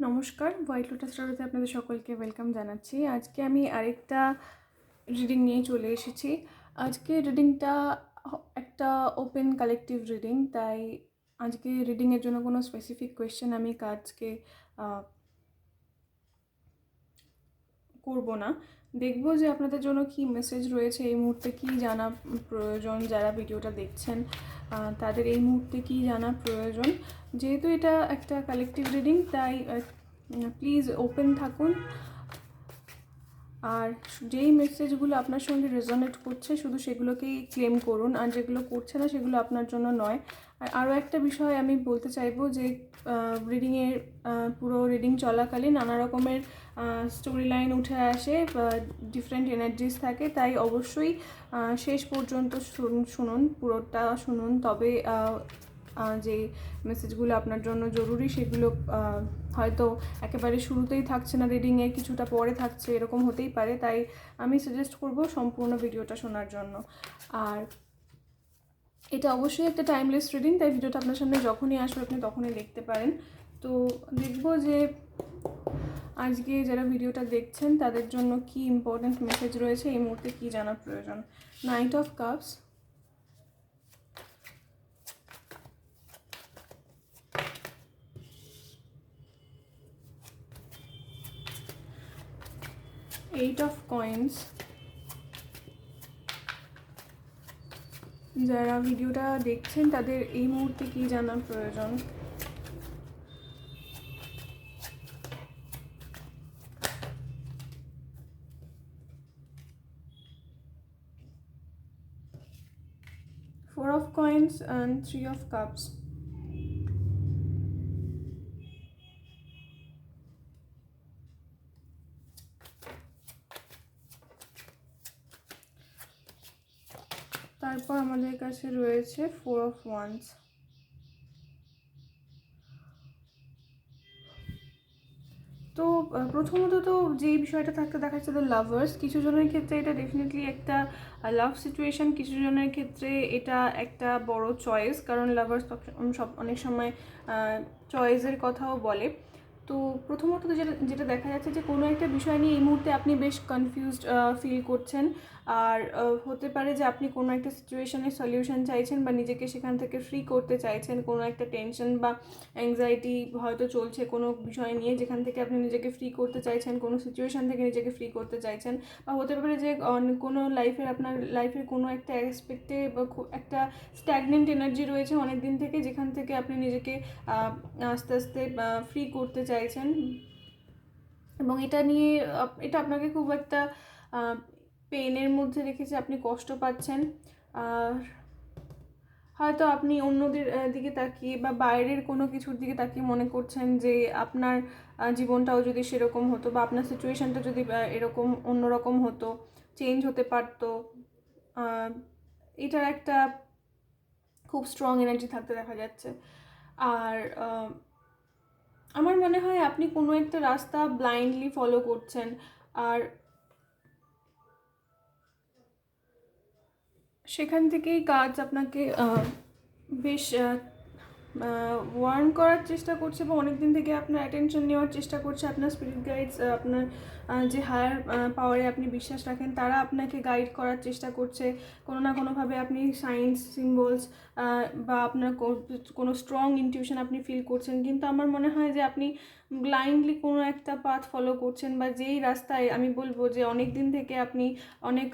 নমস্কার white lotus স্টোরিতে আপনাদের সকলকে ওয়েলকাম জানাচ্ছি। আজকে আমি আরেকটা রিডিং নিয়ে চলে এসেছি। আজকে রিডিংটা একটা ওপেন কালেকটিভ রিডিং তাই আজকে রিডিংয়ের জন্য কোনো স্পেসিফিক কোয়েশ্চেন আমি কাজকে করব না। দেখব যে আপনাদের জন্য কি মেসেজ রয়েছে, এই মুহূর্তে কি জানা প্রয়োজন যারা ভিডিওটা দেখছেন তাদের এই মুহূর্তে কি জানা প্রয়োজন। যেহেতু এটা একটা কালেকটিভ রিডিং তাই প্লিজ ওপেন থাকুন। আর যেই মেসেজগুলো আপনার সঙ্গে রেজনেট করছে, শুধু সেগুলোকেই ক্লেম করুন। আর যেগুলো করছে না, সেগুলো আপনার জন্য নয়। আর আরও একটা বিষয় আমি বলতে চাইব যে রিডিংয়ের পুরো রিডিং চলাকালীন নানা রকমের স্টোরি লাইন উঠে আসে ডিফারেন্ট এনার্জিস থাকে। তাই অবশ্যই শেষ পর্যন্ত শুন- শুনুন, পুরোটা শুনুন। তবে যে মেসেজগুলো আপনার জন্য জরুরি, সেগুলো হয়তো একেবারে শুরুতেই থাকছে না রিডিংয়ে কিছুটা পরে থাকছে, এরকম হতেই পারে। তাই আমি সাজেস্ট করব সম্পূর্ণ ভিডিওটা শোনার জন্য। আর এটা অবশ্যই একটা টাইমলেস রিডিং তাই ভিডিওটা আপনার সামনে যখনই আসবে, আপনি তখনই দেখতে পারেন। তো দেখব যে আজকে যারা ভিডিওটা দেখছেন, তাদের জন্য কি ইম্পর্ট্যান্ট মেসেজ রয়েছে, এই মুহূর্তে কি জানার প্রয়োজন? Knight of cups eight of coins যারা ভিডিওটা দেখছেন, তাদের এই মুহূর্তে কি জানার প্রয়োজন? Four of coins and three of cups তারপর আমাদের কাছে রয়েছে ফোর অফ ওয়ান্স তো প্রথমত তো যেই বিষয়টা থাকতে দেখা যাচ্ছে দ্য লাভার্স কিছু জনের ক্ষেত্রে এটা ডেফিনেটলি একটা লাভ সিচুয়েশন কিছু জনের ক্ষেত্রে এটা একটা বড় চয়েস কারণ লাভার্স সব অনেক সময় চয়েসের কথাও বলে। তো প্রথমত যেটা যেটা দেখা যাচ্ছে যে কোনো একটা বিষয় নিয়ে এই মুহূর্তে আপনি বেশ কনফিউজড ফিল করছেন। আর হতে পারে যে আপনি কোনো একটা সিচুয়েশনের সলিউশন চাইছেন বা নিজেকে সেখান থেকে ফ্রি করতে চাইছেন, কোনো একটা টেনশন বা অ্যাংজাইটি হয়তো চলছে কোনো বিষয় নিয়ে যেখান থেকে আপনি নিজেকে ফ্রি করতে চাইছেন, কোনো সিচুয়েশন থেকে নিজেকে ফ্রি করতে চাইছেন বা হতে পারে যে কোনো লাইফের আপনার লাইফের কোনো একটা অ্যাসপেক্টে বা একটা স্ট্যাগনেন্ট এনার্জি রয়েছে অনেক দিন থেকে যেখান থেকে আপনি নিজেকে আস্তে আস্তে ফ্রি করতে চাইছেন। এবং এটা নিয়ে এটা আপনাকে খুব একটা পেনের মধ্যে রেখেছে, আপনি কষ্ট পাচ্ছেন। আর হয়তো আপনি অন্যদের দিকে তাকিয়ে বা বাইরের কোনো কিছুর দিকে তাকিয়ে মনে করছেন যে আপনার জীবনটাও যদি সেরকম হতো বা আপনার সিচুয়েশনটা যদি এরকম অন্যরকম হতো চেঞ্জ হতে পারতো এটার একটা খুব স্ট্রং এনার্জি থাকতে দেখা যাচ্ছে। আর আমার মনে হয় আপনি কোনো একটা রাস্তা ব্লাইন্ডলি ফলো করছেন। আর সেখান থেকেই কাজ আপনাকে বেশ ওয়ার্ন করার চেষ্টা করছে বা অনেক দিন থেকে আপনার অ্যাটেনশন নেওয়ার চেষ্টা করছে। আপনার স্পিরিট গাইডস আপনার যে হায়ার পাওয়ারে আপনি বিশ্বাস রাখেন, তারা আপনাকে গাইড করার চেষ্টা করছে। কোনো না কোনোভাবে আপনি সায়েন্স সিম্বলস বা আপনার কোনো স্ট্রং ইনটিউশন আপনি ফিল করছেন। কিন্তু আমার মনে হয় যে আপনি ব্লাইন্ডলি কোনো একটা পাথ ফলো করছেন বা যেই রাস্তায় আমি বলব যে অনেক দিন থেকে আপনি অনেক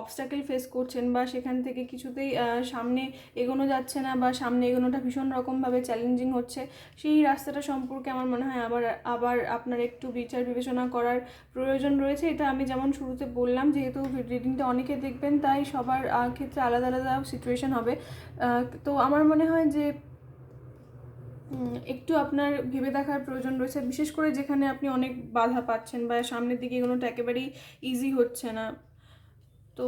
অবস্টাকেল ফেস করছেন বা সেখান থেকে কিছুতেই সামনে এগোনো যাচ্ছে না বা সামনে এগোনোটা ভীষণ রকমভাবে চ্যালেঞ্জিং হচ্ছে, সেই রাস্তাটা সম্পর্কে আমার মনে হয় আবার আবার আপনার একটু বিচার বিবেচনা করার প্রয়োজন রয়েছে। এটা আমি যেমন শুরুতে বললাম, যেহেতু রিডিংটা অনেকে দেখবেন, তাই সবার ক্ষেত্রে আলাদা আলাদা সিচুয়েশন হবে। তো আমার মনে হয় যে একটু আপনার ভেবে দেখার প্রয়োজন রয়েছে, বিশেষ করে যেখানে আপনি অনেক বাধা পাচ্ছেন বা সামনের দিকে এগোনোটা একেবারেই ইজি হচ্ছে না। তো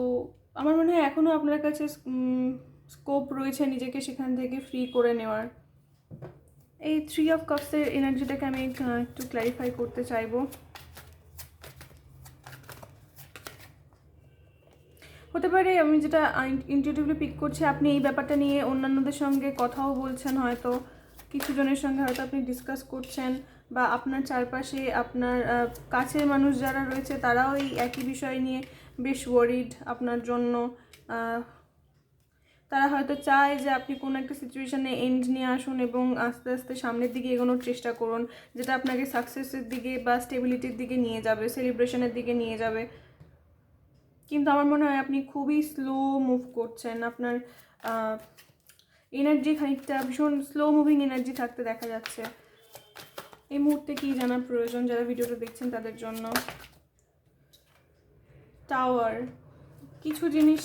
আমার মনে হয় এখনও আপনার কাছে স্কোপ রয়েছে নিজেকে সেখান থেকে ফ্রি করে নেওয়ার। এই থ্রি অফ কাপসের এনার্জিটাকে আমি একটু ক্ল্যারিফাই করতে চাইব। হতে পারে আমি যেটা ইনটিউটিভলি পিক করছি, আপনি এই ব্যাপারটা নিয়ে অন্যান্যদের সঙ্গে কথাও বলছেন হয়তো। কিছু জনের সঙ্গে হয়তো আপনি ডিসকাস করছেন বা আপনার চারপাশে আপনার কাছের মানুষ যারা রয়েছে তারাও এই একই বিষয় নিয়ে বেশ ওয়ারিড আপনার জন্য। তারা হয়তো চায় যে আপনি কোনো একটা সিচুয়েশনে এন্ড নিয়ে আসুন এবং আস্তে আস্তে সামনের দিকে এগোনোর চেষ্টা করুন, যেটা আপনাকে সাকসেসের দিকে বা স্টেবিলিটির দিকে নিয়ে যাবে সেলিব্রেশনের দিকে নিয়ে যাবে। কিন্তু আমার মনে হয় আপনি খুবই স্লো মুভ করছেন। আপনার এনার্জি খানিকটা ভীষণ স্লো মুভিং এনার্জি থাকতে দেখা যাচ্ছে। এই মুহূর্তে কি জানার প্রয়োজন? যারা ভিডিওটা দেখছেন তাদের জন্য। টাওয়ার কিছু জিনিস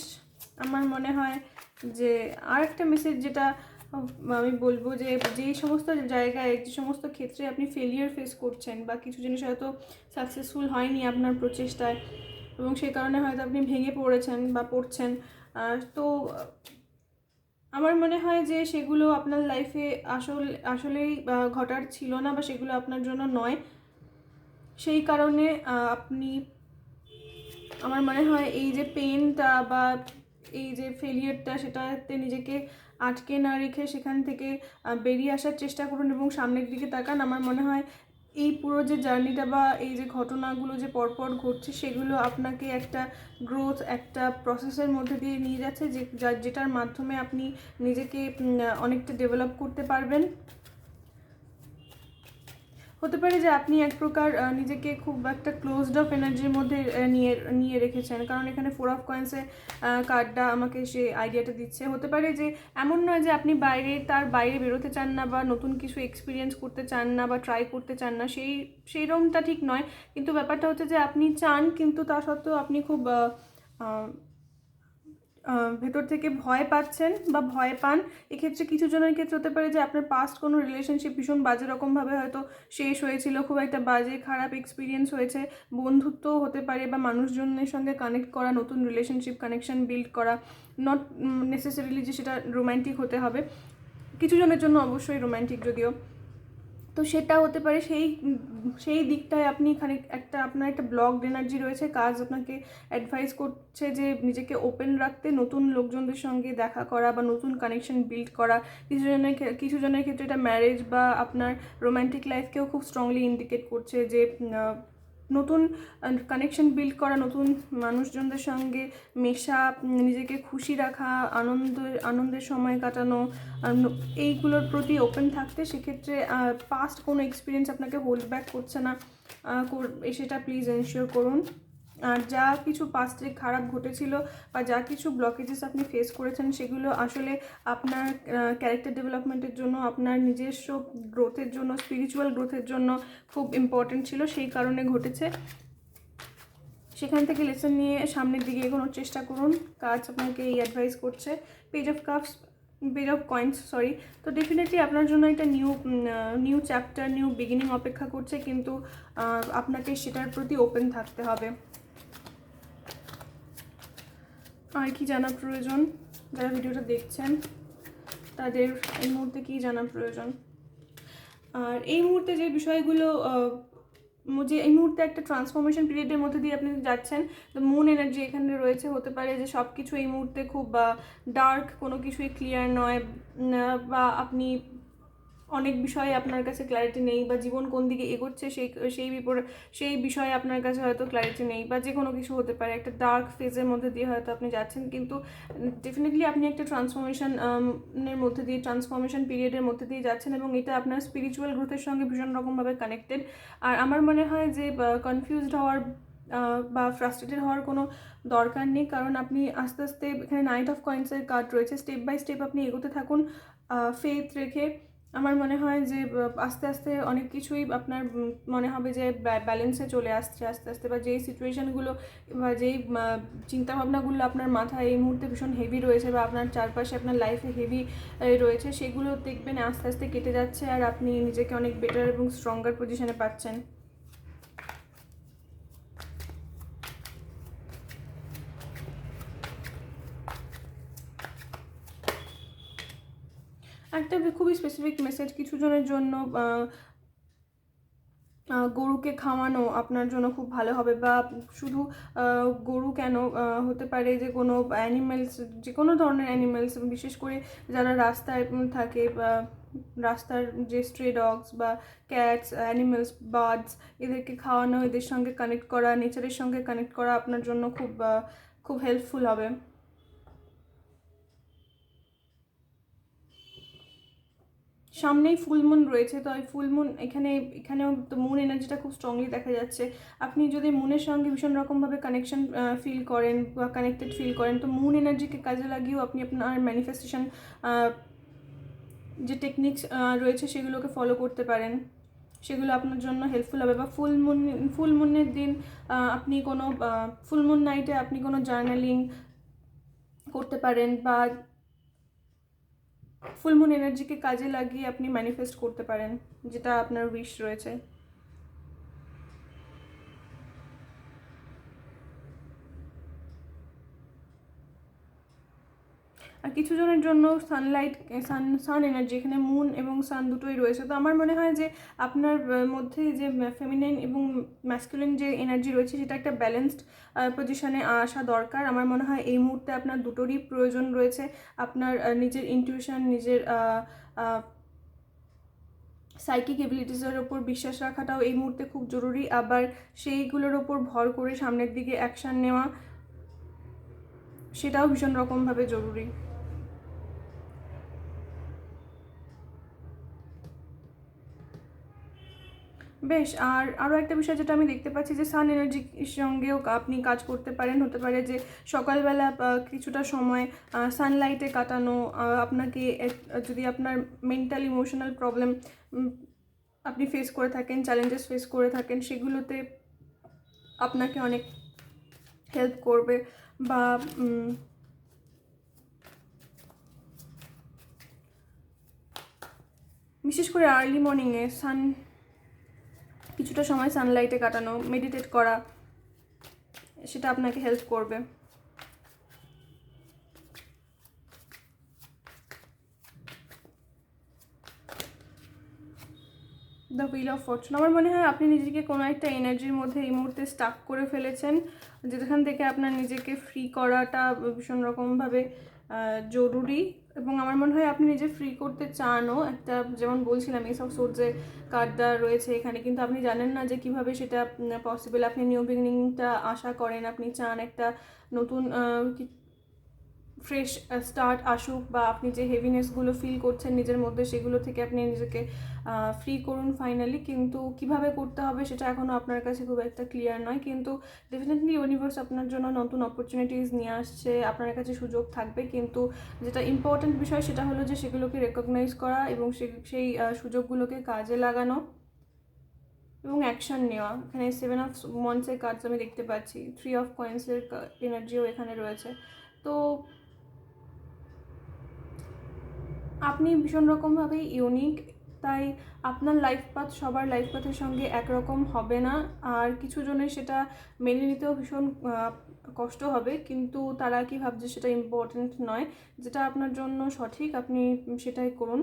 আমার মনে হয় যে আর একটা মেসেজ যেটা আমি বলব যে যেই সমস্ত জায়গায়, যে সমস্ত ক্ষেত্রে আপনি ফেলিয়ার ফেস করছেন বা কিছু জিনিস হয়তো সাকসেসফুল হয়নি আপনার প্রচেষ্টায় এবং সেই কারণে হয়তো আপনি ভেঙে পড়েছেন বা পড়ছেন তো আমার মনে হয় যে সেগুলো আপনার লাইফে আসল, আসলেই ঘটার ছিল না বা সেগুলো আপনার জন্য নয়। সেই কারণে আপনি, আমার মনে হয় এই যে পেনটা বা এই যে ফেলিয়ারটা সেটাতে নিজেকে আটকে না রেখে সেখান থেকে বেরিয়ে আসার চেষ্টা করুন এবং সামনের দিকে তাকান। আমার মনে হয় এই পুরো যে জার্নিটা বা এই যে ঘটনাগুলো যে পরপর ঘটছে, সেগুলো আপনাকে একটা গ্রোথ একটা প্রসেসের মধ্যে দিয়ে নিয়ে যাচ্ছে যে যেটার মাধ্যমে আপনি নিজেকে অনেকটা ডেভেলপ করতে পারবেন। হতে পারে যে আপনি এক প্রকার নিজেকে খুব একটা ক্লোজড অফ এনার্জির মধ্যে নিয়ে নিয়ে রেখেছেন। কারণ এখানে ফোর অফ কয়েন্সের কার্ডটা আমাকে সে আইডিয়াটা দিচ্ছে। হতে পারে যে এমন নয় যে আপনি বাইরে, তার বাইরে বেরোতে চান না বা নতুন কিছু এক্সপিরিয়েন্স করতে চান না বা ট্রাই করতে চান না, সেই সেই রকমটা ঠিক নয়। কিন্তু ব্যাপারটা হচ্ছে যে আপনি চান, কিন্তু তা সত্ত্বেও আপনি খুব ভেতর থেকে ভয় পাচ্ছেন বা ভয় পান, এক্ষেত্রে কিছু জনের ক্ষেত্রে হতে পারে যে আপনার পাস্ট কোনো রিলেশনশিপ ভীষণ বাজে রকমভাবে হয়তো শেষ হয়েছিল, খুব একটা বাজে, খারাপ এক্সপিরিয়েন্স হয়েছে, বন্ধুত্বও হতে পারে বা মানুষজনের সঙ্গে কানেক্ট করা, নতুন রিলেশনশিপ কানেকশন বিল্ড করা নট নেসেসারিলি যে সেটা রোম্যান্টিক হতে হবে। কিছু জনের জন্য অবশ্যই রোম্যান্টিক যদিও। তো সেটা হতে পারে সেই সেই দিকটায় আপনি এখানে একটা, আপনার একটা ব্লকড এনার্জি রয়েছে, কাজ আপনাকে অ্যাডভাইস করছে যে নিজেকে ওপেন রাখতে, নতুন লোকজনদের সঙ্গে দেখা করা বা নতুন কানেকশন বিল্ড করা। কিছু জনের কিছু জনের ক্ষেত্রে এটা ম্যারেজ বা আপনার রোম্যান্টিক লাইফকেও খুব স্ট্রংলি ইন্ডিকেট করছে যে নতুন কানেকশন বিল্ড করা, নতুন মানুষজনদের সঙ্গে মেশা, নিজেকে খুশি রাখা, আনন্দ, আনন্দের সময় কাটানো এইগুলোর প্রতি ওপেন থাকতে সেক্ষেত্রে পাস্ট কোনো এক্সপিরিয়েন্স আপনাকে হোল্ড ব্যাক করছে না। সেটা প্লিজ এনশিওর করুন। আর যা কিছু পাস্টে খারাপ ঘটেছিল বা যা কিছু ব্লকেজেস আপনি ফেস করেছেন, সেগুলো আসলে আপনার ক্যারেক্টার ডেভেলপমেন্টের জন্য, আপনার নিজস্ব গ্রোথের জন্য স্পিরিচুয়াল গ্রোথের জন্য খুব ইম্পর্টেন্ট ছিল, সেই কারণে ঘটেছে। সেখান থেকে লেসন নিয়ে সামনের দিকে এগোনোর চেষ্টা করুন। কাজ আপনাকে এই অ্যাডভাইস করছে। Page of cups page of coins sorry তো ডেফিনেটলি আপনার জন্য একটা new new chapter new beginning অপেক্ষা করছে, কিন্তু আপনাকে সেটার প্রতি ওপেন থাকতে হবে। আর কি জানা প্রয়োজন? যারা ভিডিওটা দেখছেন, তাদের এই মুহূর্তে কি জানা প্রয়োজন? আর এই মুহূর্তে যে বিষয়গুলো যে এই মুহূর্তে একটা ট্রান্সফরমেশন পিরিয়ডের মধ্যে দিয়ে আপনি যাচ্ছেন, তো মুন এনার্জি এখানে রয়েছে, হতে পারে যে সব কিছু এই মুহূর্তে খুব ডার্ক কোনো কিছুই ক্লিয়ার নয় বা, আপনি অনেক বিষয়ে আপনার কাছে ক্ল্যারিটি নেই বা জীবন কোন দিকে এগোচ্ছে সেই সেই বিপরে, সেই বিষয়ে আপনার কাছে হয়তো ক্ল্যারিটি নেই বা যে কোনো কিছু হতে পারে। একটা ডার্ক ফেজের মধ্যে দিয়ে হয়তো আপনি যাচ্ছেন। কিন্তু ডেফিনেটলি আপনি একটা ট্রান্সফরমেশন এর মধ্যে দিয়ে ট্রান্সফরমেশন পিরিয়ডের মধ্যে দিয়ে যাচ্ছেন এবং এটা আপনার স্পিরিচুয়াল গ্রোথের সঙ্গে ভীষণ রকমভাবে কানেক্টেড আর আমার মনে হয় যে কনফিউজড হওয়ার বা ফ্রাস্ট্রেটেড হওয়ার কোনো দরকার নেই। কারণ আপনি আস্তে আস্তে এখানে নাইট অফ কয়েন্সের কার্ড রয়েছে। স্টেপ বাই স্টেপ আপনি এগোতে থাকুন ফেথ রেখে। আমার মনে হয় যে আস্তে আস্তে অনেক কিছুই আপনার মনে হবে যে ব্যালেন্সে চলে আসছে, আস্তে আস্তে বা যেই সিচুয়েশানগুলো বা যেই চিন্তাভাবনাগুলো আপনার মাথায় এই মুহূর্তে ভীষণ হেভি রয়েছে বা আপনার চারপাশে আপনার লাইফে হেভি রয়েছে, সেগুলো দেখবেন আস্তে আস্তে কেটে যাচ্ছে আর আপনি নিজেকে অনেক বেটার এবং স্ট্রঙ্গার পজিশনে পাচ্ছেন। একটা খুবই স্পেসিফিক মেসেজ কিছু জনের জন্য গরুকে খাওয়ানো আপনার জন্য খুব ভালো হবে বা শুধু গরু কেন হতে পারে যে কোনো অ্যানিমেলস যে কোনো ধরনের অ্যানিমেলস বিশেষ করে যারা রাস্তায় থাকে, বা রাস্তার যে স্ট্রে ডগস বা ক্যাটস অ্যানিমেলস বার্ডস এদেরকে খাওয়ানো, এদের সঙ্গে কানেক্ট করা নেচারের সঙ্গে কানেক্ট করা আপনার জন্য খুব খুব হেল্পফুল হবে। সামনেই ফুল মুন রয়েছে, তো ওই ফুল মুন এখানে, এখানেও তো মুন এনার্জিটা খুব স্ট্রংলি দেখা যাচ্ছে। আপনি যদি মুনের সঙ্গে ভীষণ রকমভাবে কানেকশন ফিল করেন বা কানেক্টেড ফিল করেন, তো মুন এনার্জিকে কাজে লাগিয়েও আপনি আপনার ম্যানিফেস্টেশন যে টেকনিক্স রয়েছে সেগুলোকে ফলো করতে পারেন। সেগুলো আপনার জন্য হেল্পফুল হবে বা ফুল মুন ফুল মুনের দিন আপনি কোনো ফুল মুন নাইটে আপনি কোনো জার্নালিং করতে পারেন বা ফুল মুন এনার্জিকে কাজে লাগিয়ে আপনি ম্যানিফেস্ট করতে পারেন যেটা আপনার উইশ রয়েছে। আর কিছু জনের জন্য সানলাইট সান সান এনার্জি এখানে মুন এবং সান দুটোই রয়েছে। তো আমার মনে হয় যে আপনার মধ্যে যে ফেমিনাইন এবং ম্যাসকুলিন যে এনার্জি রয়েছে, সেটা একটা ব্যালেন্সড পজিশনে আসা দরকার। আমার মনে হয় এই মুহূর্তে আপনার দুটোরই প্রয়োজন রয়েছে। আপনার নিজের ইনটিউশন নিজের সাইকিক এবিলিটিসের ওপর বিশ্বাস রাখাটাও এই মুহূর্তে খুব জরুরি। আবার সেইগুলোর ওপর ভর করে সামনের দিকে অ্যাকশান নেওয়া, সেটাও ভীষণ রকমভাবে জরুরি। বেশ, আর আরও একটা বিষয় যেটা আমি দেখতে পাচ্ছি যে সান এনার্জির সঙ্গেও আপনি কাজ করতে পারেন। হতে পারে যে সকালবেলা কিছুটা সময় সানলাইটে কাটানো আপনাকে যদি আপনার মেন্টাল ইমোশনাল প্রবলেম আপনি ফেস করে থাকেন চ্যালেঞ্জেস ফেস করে থাকেন, সেগুলোতে আপনাকে অনেক হেল্প করবে বা বিশেষ করে আর্লি মর্নিংয়ে সান কিছুটা সময় সানলাইটে কাটানো মেডিটেট করা, সেটা আপনাকে হেল্প করবে। দ্য হুইল অফ ফরচুন আমার মনে হয় আপনি নিজেকে কোনো একটা এনার্জির মধ্যে এই মুহূর্তে স্টাক করে ফেলেছেন, যেখান থেকে আপনার নিজেকে ফ্রি করাটা ভীষণ রকমভাবে জরুরি। এবং আমার মনে হয় আপনি নিজে ফ্রি করতে চানও। একটা যেমন বলছিলাম, এই সব সোর্সে কার্ডটা রয়েছে এখানে। কিন্তু আপনি জানেন না যে কীভাবে সেটা পসিবল আপনি নিউ বিগিনিংটা আশা করেন, আপনি চান একটা নতুন ফ্রেশ স্টার্ট আসুক বা আপনি যে হেভিনেসগুলো ফিল করছেন নিজের মধ্যে, সেগুলো থেকে আপনি নিজেকে ফ্রি করুন ফাইনালি কিন্তু কীভাবে করতে হবে সেটা এখনও আপনার কাছে খুব একটা ক্লিয়ার নয়। কিন্তু ডেফিনেটলি ইউনিভার্স আপনার জন্য নতুন অপরচুনিটিস নিয়ে আসছে, আপনার কাছে সুযোগ থাকবে। কিন্তু যেটা ইম্পর্ট্যান্ট বিষয় সেটা হলো যে সেগুলোকে রেকগনাইজ করা এবং সেই সুযোগগুলোকে কাজে লাগানো এবং অ্যাকশন নেওয়া। এখানে সেভেন অফ মন্সের কার্ডস আমি দেখতে পাচ্ছি। থ্রি অফ কয়েন্সের এনার্জিও এখানে রয়েছে। তো আপনি ভীষণ রকমভাবে ইউনিক তাই আপনার লাইফ পাথ সবার লাইফ পাথের সঙ্গে একরকম হবে না। আর কিছু জনের সেটা মেনে নিতেও ভীষণ কষ্ট হবে, কিন্তু তারা কি ভাবছে সেটা ইম্পর্ট্যান্ট নয়। যেটা আপনার জন্য সঠিক, আপনি সেটাই করুন।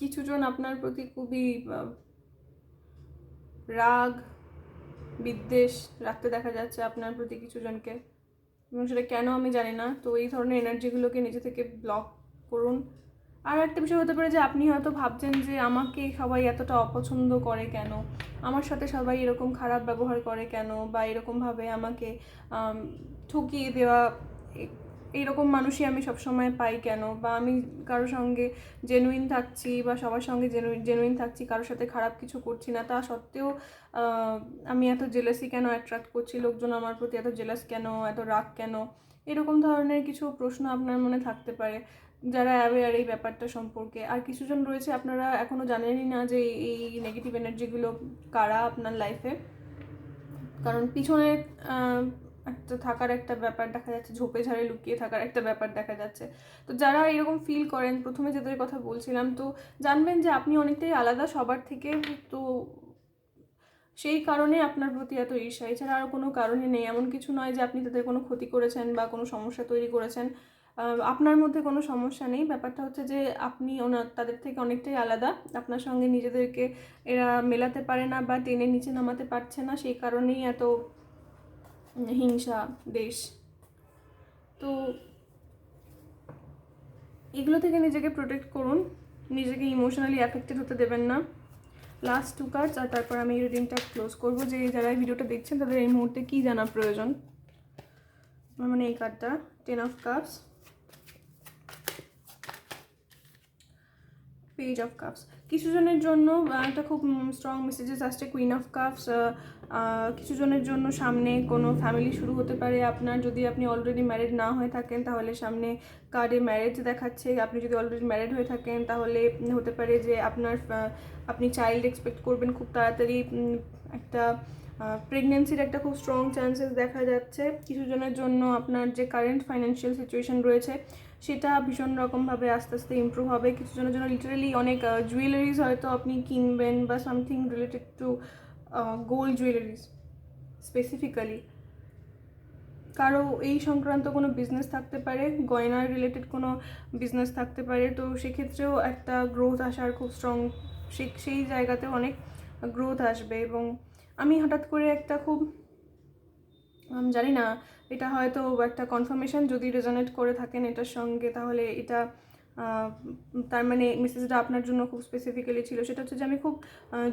কিছুজন আপনার প্রতি খুবই রাগ বিদ্বেষ রাখতে দেখা যাচ্ছে আপনার প্রতি কিছু জনকে এবং সেটা কেন আমি জানি না। তো এই ধরনের এনার্জিগুলোকে নিজে থেকে ব্লক করুন। আর একটা বিষয় হতে পারে যে আপনি হয়তো ভাবছেন যে আমাকে সবাই এতটা অপছন্দ করে কেন? আমার সাথে সবাই এরকম খারাপ ব্যবহার করে কেন? বা এরকমভাবে আমাকে ঠুকিয়ে দেওয়া এইরকম মানুষই আমি সবসময় পাই কেন? বা আমি কারোর সঙ্গে জেনুইন থাকছি বা সবার সঙ্গে জেনুইন থাকছি, কারোর সাথে খারাপ কিছু করছি না, তা সত্ত্বেও আমি এত জেলাসি কেন অ্যাট্রাক্ট করছি? লোকজন আমার প্রতি এত জেলাস কেন? এত রাগ কেন? এরকম ধরনের কিছু প্রশ্ন আপনার মনে থাকতে পারে, যারা অ্যাওয়ার এই ব্যাপারটা সম্পর্কে। আর কিছুজন রয়েছে আপনারা এখনও জানেনই না যে এই নেগেটিভ এনার্জিগুলো কারা আপনার লাইফে কারণ পিছনে একটা থাকার একটা ব্যাপার দেখা যাচ্ছে, ঝোপে ঝাড়ে লুকিয়ে থাকার একটা ব্যাপার দেখা যাচ্ছে। তো যারা এরকম ফিল করেন, প্রথমে যাদের কথা বলছিলাম, তো জানবেন যে আপনি অনেকটাই আলাদা সবার থেকে, তো সেই কারণে আপনার প্রতি এত ঈর্ষা। এছাড়া আর কোনো কারণে নেই। এমন কিছু নয় যে আপনি তাদের কোনো ক্ষতি করেছেন বা কোনো সমস্যা তৈরি করেছেন। আপনার মধ্যে কোনো সমস্যা নেই। ব্যাপারটা হচ্ছে যে আপনি ওনার তাদের থেকে অনেকটাই আলাদা। আপনার সঙ্গে নিজেদেরকে এরা মেলাতে পারে না বা টেনে নিচে নামাতে পারছে না। সেই কারণেই এত হিংসা, দেশ। তো এগুলো থেকে নিজেকে প্রোটেক্ট করুন। নিজেকে ইমোশনালি অ্যাফেক্টেড হতে দেবেন না। লাস্ট টু কার্ডস আর তারপর আমি রিডিংটা ক্লোজ করব। যে যারা এই ভিডিওটা দেখছেন, তাদের এই মুহূর্তে কী জানা প্রয়োজন? আমার মানে এই কার্ডটা ten of cups page of cups কিছু জনের জন্য একটা খুব স্ট্রং মেসেজেস আসছে কুইন অফ কাপস কিছুজনের জন্য সামনে কোনো ফ্যামিলি শুরু হতে পারে। আপনার যদি আপনি অলরেডি ম্যারিড না হয়ে থাকেন, তাহলে সামনে কার্ডে ম্যারেজ দেখাচ্ছে। আপনি যদি অলরেডি ম্যারিড হয়ে থাকেন, তাহলে হতে পারে যে আপনার আপনি চাইল্ড এক্সপেক্ট করবেন খুব তাড়াতাড়ি একটা প্রেগনেন্সির একটা খুব স্ট্রং চান্সেস দেখা যাচ্ছে। কিছু জনের জন্য আপনার যে কারেন্ট ফাইন্যান্সিয়াল সিচুয়েশন রয়েছে, সেটা ভীষণ রকমভাবে আস্তে আস্তে ইমপ্রুভ হবে। কিছু জনের জন্য লিটারালি অনেক জুয়েলারিজ হয়তো আপনি কিনবেন বা something related to gold jewelleries specifically কারও এই সংক্রান্ত কোনো বিজনেস থাকতে পারে গয়নার রিলেটেড কোনো বিজনেস থাকতে পারে, তো সেক্ষেত্রেও একটা গ্রোথ আসার খুব স্ট্রং সেই জায়গাতেও অনেক গ্রোথ আসবে এবং আমি হঠাৎ করে একটা খুব জানি না, এটা হয়তো একটা কনফার্মেশন যদি রেজনেট করে থাকেন এটার সঙ্গে, তাহলে এটা তার মানে মেসেজটা আপনার জন্য খুব স্পেসিফিক্যালি ছিল। সেটা হচ্ছে যে আমি খুব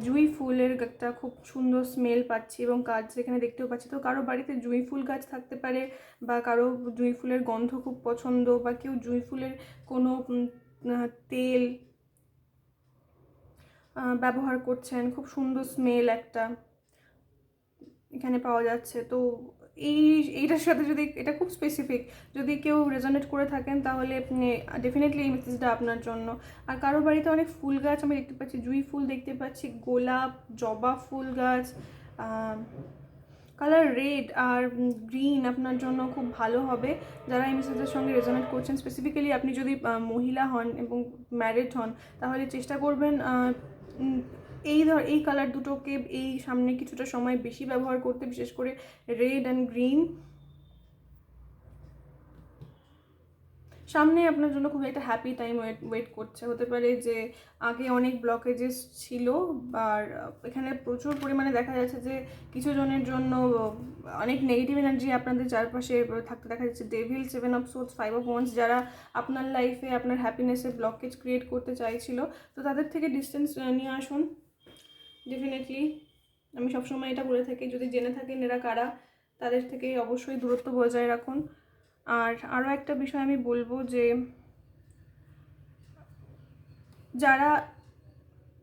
জুঁই ফুলের একটা খুব সুন্দর স্মেল পাচ্ছি এবং কাজ সেখানে দেখতেও পাচ্ছি। তো কারও বাড়িতে জুঁই ফুল গাছ থাকতে পারে বা কারও জুঁই ফুলের গন্ধ খুব পছন্দ বা কেউ জুঁই ফুলের কোনো তেল ব্যবহার করছেন, খুব সুন্দর স্মেল একটা এখানে পাওয়া যাচ্ছে। তো এই, এইটার সাথে যদি, এটা খুব স্পেসিফিক যদি কেউ রেজনেট করে থাকেন তাহলে ডেফিনেটলি এই মেসেজটা আপনার জন্য। আর কারও বাড়িতে অনেক ফুল গাছ আমি দেখতে পাচ্ছি, জুঁই ফুল দেখতে পাচ্ছি, গোলাপ, জবা ফুল গাছ কালার রেড আর গ্রিন আপনার জন্য খুব ভালো হবে। যারা এই মেসেজের সঙ্গে রেজনেট করছেন স্পেসিফিক্যালি আপনি যদি মহিলা হন এবং ম্যারিড হন, তাহলে চেষ্টা করবেন এই ধর, এই কালার দুটোকে এই সামনে কিছুটা সময় বেশি ব্যবহার করতে, বিশেষ করে রেড অ্যান্ড গ্রিন সামনে আপনার জন্য খুব একটা হ্যাপি টাইম ওয়েট ওয়েট করছে। হতে পারে যে আগে অনেক ব্লকেজেস ছিল আর এখানে প্রচুর পরিমাণে দেখা যাচ্ছে যে কিছু জনের জন্য অনেক নেগেটিভ এনার্জি আপনাদের চারপাশে থাকতে দেখা যাচ্ছে। Devil seven of swords five of wands যারা আপনার লাইফে আপনার হ্যাপিনেসে ব্লকেজ ক্রিয়েট করতে চাইছিল, তো তাদের থেকে ডিস্টেন্স নিয়ে আসুন। ডেফিনেটলি আমি সবসময় এটা বলে থাকি, যদি জেনে থাকেন এরা কারা, তাদের থেকে অবশ্যই দূরত্ব বজায় রাখুন। আর আরও একটা বিষয় আমি বলব যে, যারা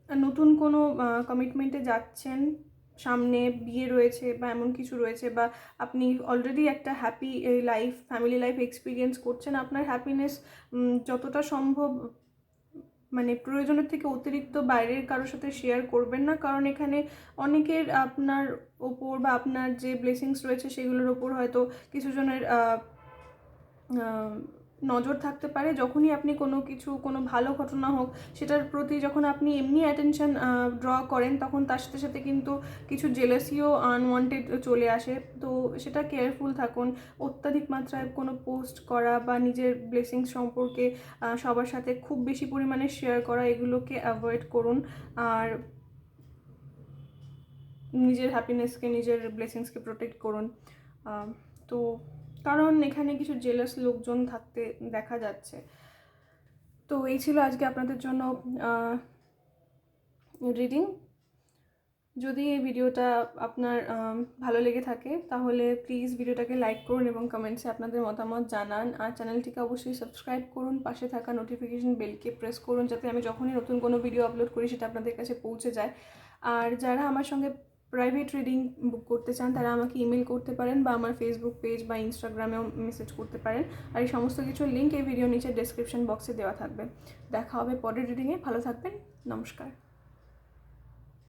নতুন কোনো কমিটমেন্টে যাচ্ছেন, সামনে বিয়ে রয়েছে বা এমন কিছু রয়েছে বা আপনি অলরেডি একটা happy life family life experience করছেন, আপনার হ্যাপিনেস যতটা সম্ভব মানে প্রয়োজনের থেকে অতিরিক্ত বাইরের কারোর সাথে শেয়ার করবেন না। কারণ এখানে অনেকের আপনার ওপর বা আপনার যে ব্লেসিংস রয়েছে সেগুলোর ওপর হয়তো কিছু জনের আহ, আহ, নজর থাকতে পারে। যখনই আপনি কোনো কিছু, কোনো ভালো ঘটনা হোক, সেটার প্রতি যখন আপনি এমনি অ্যাটেনশন ড্র করেন, তখন তার সাথে সাথে কিন্তু কিছু জেলাসিও আনওয়ান্টেড চলে আসে। তো সেটা কেয়ারফুল থাকুন। অত্যাধিক মাত্রায় কোনো পোস্ট করা বা নিজের ব্লেসিংস সম্পর্কে সবার সাথে খুব বেশি পরিমাণে শেয়ার করা, এগুলোকে অ্যাভয়েড করুন। আর নিজের হ্যাপিনেসকে নিজের ব্লেসিংসকে প্রোটেক্ট করুন। তো কারণ এখানে কিছু জেলাস লোকজন থাকতে দেখা যাচ্ছে। তো এই ছিল আজকে আপনাদের জন্য রিডিং যদি এই ভিডিওটা আপনার ভালো লেগে থাকে, তাহলে প্লিজ ভিডিওটাকে লাইক করুন এবং কমেন্টসে আপনাদের মতামত জানান। আর চ্যানেলটিকে অবশ্যই সাবস্ক্রাইব করুন, পাশে থাকা নোটিফিকেশন বেলকে প্রেস করুন, যাতে আমি যখনই নতুন কোনো ভিডিও আপলোড করি, সেটা আপনাদের কাছে পৌঁছে যায়। আর যারা আমার সঙ্গে প্রাইভেট রিডিং বুক করতে চান, তারা আমাকে ইমেল করতে পারেন বা আমার ফেসবুক পেজ বা ইনস্টাগ্রামেও মেসেজ করতে পারেন। আর এই সমস্ত কিছুর লিঙ্ক এই ভিডিও নিচে ডেসক্রিপশন বক্সে দেওয়া থাকবে। দেখা হবে পরের রিডিংয়ে ভালো থাকবেন। নমস্কার।